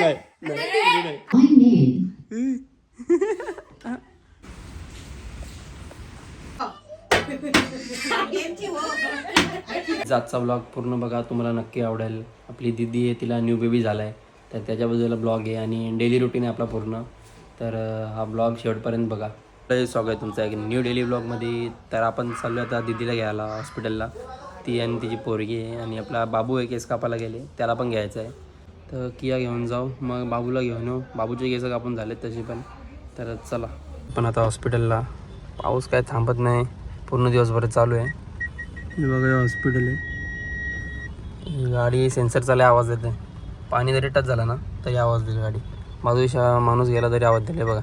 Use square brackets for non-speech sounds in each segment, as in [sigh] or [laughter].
नाही. नाही, नाही. आजचा ब्लॉग पूर्ण बघा तुम्हाला नक्की आवडेल. आपली दिदी आहे तिला न्यू बेबी झाला आहे तर त्याच्याबद्दल ब्लॉग आहे आणि डेली रुटीन आहे आपला पूर्ण. तर हा ब्लॉग शेवटपर्यंत बघा. स्वागत आहे तुमचं एक न्यू डेली ब्लॉगमध्ये तर आपण चाललो आता दिदीला घ्यायला हॉस्पिटलला ती आणि तिची पोरगी आहे आणि आपला बाबू आहे केस कापायला गेले. त्याला पण घ्यायचं आहे तर किया घेऊन जाऊ. मग बाबूला घेऊन येऊ. बाबूचे केस कापून झालेत तसे पण. तर चला. पण आता हॉस्पिटलला पाऊस काय थांबत नाही. पूर्ण दिवसभर चालू आहे. हे बघा हॉस्पिटल आहे. गाडी सेन्सर चालू आवाज देते पाणी जरी टच झाला ना तरी आवाज देईल गाडी. बाजूच्या माणूस गेला तरी आवाज दिले बघा.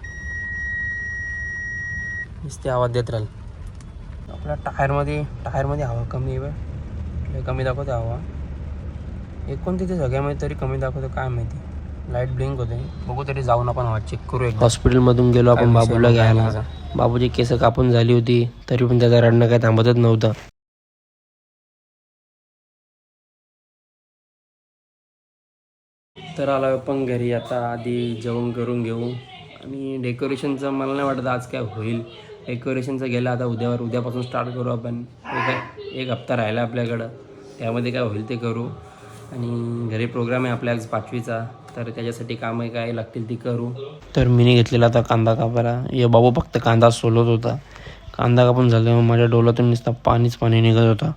नुसते आवाज देत राहील. आपल्या टायरमध्ये टायरमध्ये हवा कमी आहे बघ. कमी दाखवते हवा. एकूण तिथे सगळ्यामध्ये तरी कमी दाखवते काय माहिती? लाइट ब्लिंक होते. बघू तरी जाऊन आपण चेक करू हॉस्पिटलमधून गेलो आपण बाबूला घ्यायला. बाबूची केस कापून झाली होती तरी पण त्याचा रडणं काय थांबतच नव्हतं. तर आलो आपण घरी आता आधी जेवण करून घेऊ. आणि डेकोरेशनचं मला नाही वाटत आज काय होईल. डेकोरेशनचं गेलं आता उद्यावर उद्यापासून स्टार्ट करू आपण. एक एक हप्ता राहिला आपल्याकडं. त्यामध्ये काय होईल ते करू. आणि घरी प्रोग्राम आहे आपल्या आज पाचवीचा तर त्याच्यासाठी कामं काय लागतील ती करू. तर मीने घेतलेला आता कांदा कापायला. ये बाबू फक्त कांदा सोलत होता. कांदा कापून झाल्यावर माझ्या डोलातून नुसता पाणीच पाणी निघत होता.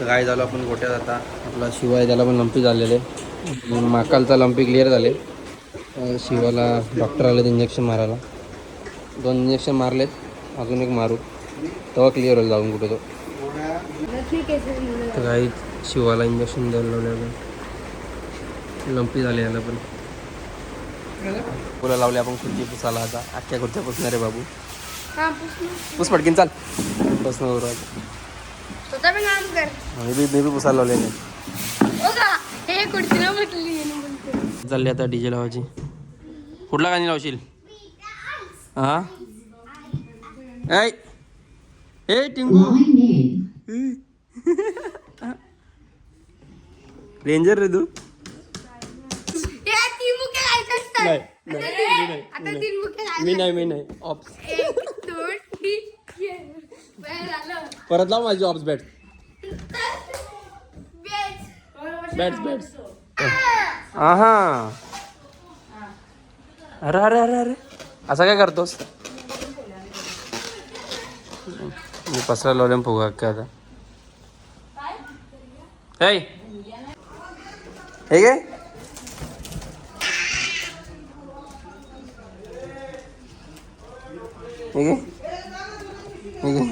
तर काय झालं आपण गोट्यात आता आपला शिवाय त्याला पण लंपी झालेले. माकालचा लंपी क्लिअर झाले. शिवाला डॉक्टर आलेत इंजेक्शन मारायला. दोन इंजेक्शन मारलेत अजून एक मारू. तेव्हा क्लिअर होईल जाऊन कुठे तो. तर काही शिवाला इंजेक्शन द्यायला लावले आपण लंपी झाले याला पण. फुलं लावले आपण खुर्ची पुसायला आता. अख्ख्या खुर्च्या पुसणार आहे बाबू. पुस पटकीन चाल. बसणं बरोबर स्वतः पण काम कर. मी बी मी बी पुसायला लावले हो हे म्हटली चालली आता डीजे लावायची. कुठला गाणी लावशील? हा? ए टिंगू. [laughs] रेंजर रे तू? लायचे मी नाही मी नाही. ऑप्स परत लाव माझी ऑप्स बॅट. बॅट्स बॅट्स हा अरे अरे अरे अरे. असं काय करतोस? मी पसरा लावले फुगा काय? आता ऐ हे काय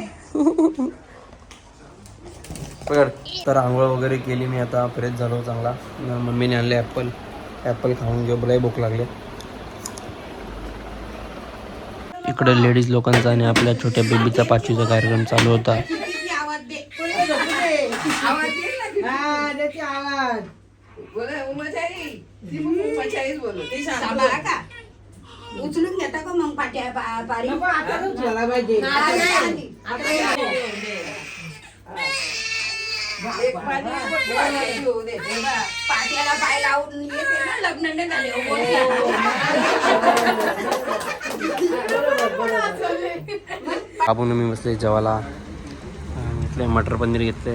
[laughs] पकड. तर आंघोळ वगैरे केली मी आता. फ्रेश झालो चांगला. मम्मीने आणले ॲपल. ॲपल खाऊन घेऊ. बलाही भूक लागली. इकडे लेडीज लोकांचा आणि आपल्या छोट्या बेबीचा पाचवीचा कार्यक्रम चालू होता. उचलून घेता का मग पाट्या पा- पारी? पाट्याला पाय लावून येते ना लग्न नाही झाले आपण मी बसले जेवायला. घेतले मटर पनीर घेतले.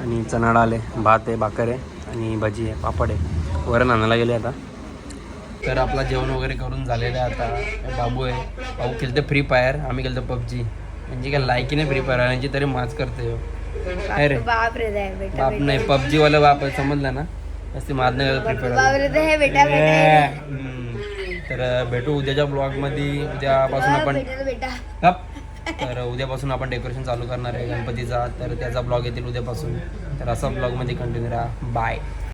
आणि चणाडा आले भात आहे भाकर आहे. आणि भजी आहे पापड आहे. वरण आणायला गेले आता. तर आपला जेवण वगैरे करून झालेलं आहे आता. बाबू आहे. बाबू खेळते फ्री फायर आम्ही खेळतो पबजी. म्हणजे काय लायकी नाही फ्री फायर यांची तरी माच करते हो. काय रे? बाप रे दे बेटा बाप नाही पबजी वाला बाप आहे, समजलं ना? जास्ती माज नाही फ्री फायर. तर भेटू उद्याच्या ब्लॉगमध्ये उद्यापासून आपण. तर उद्यापासून आपण डेकोरेशन चालू करणार आहे गणपतीचा. तर त्याचा ब्लॉग येतील उद्यापासून. तर असा ब्लॉग म्हणजे कंटिन्यू राहा. बाय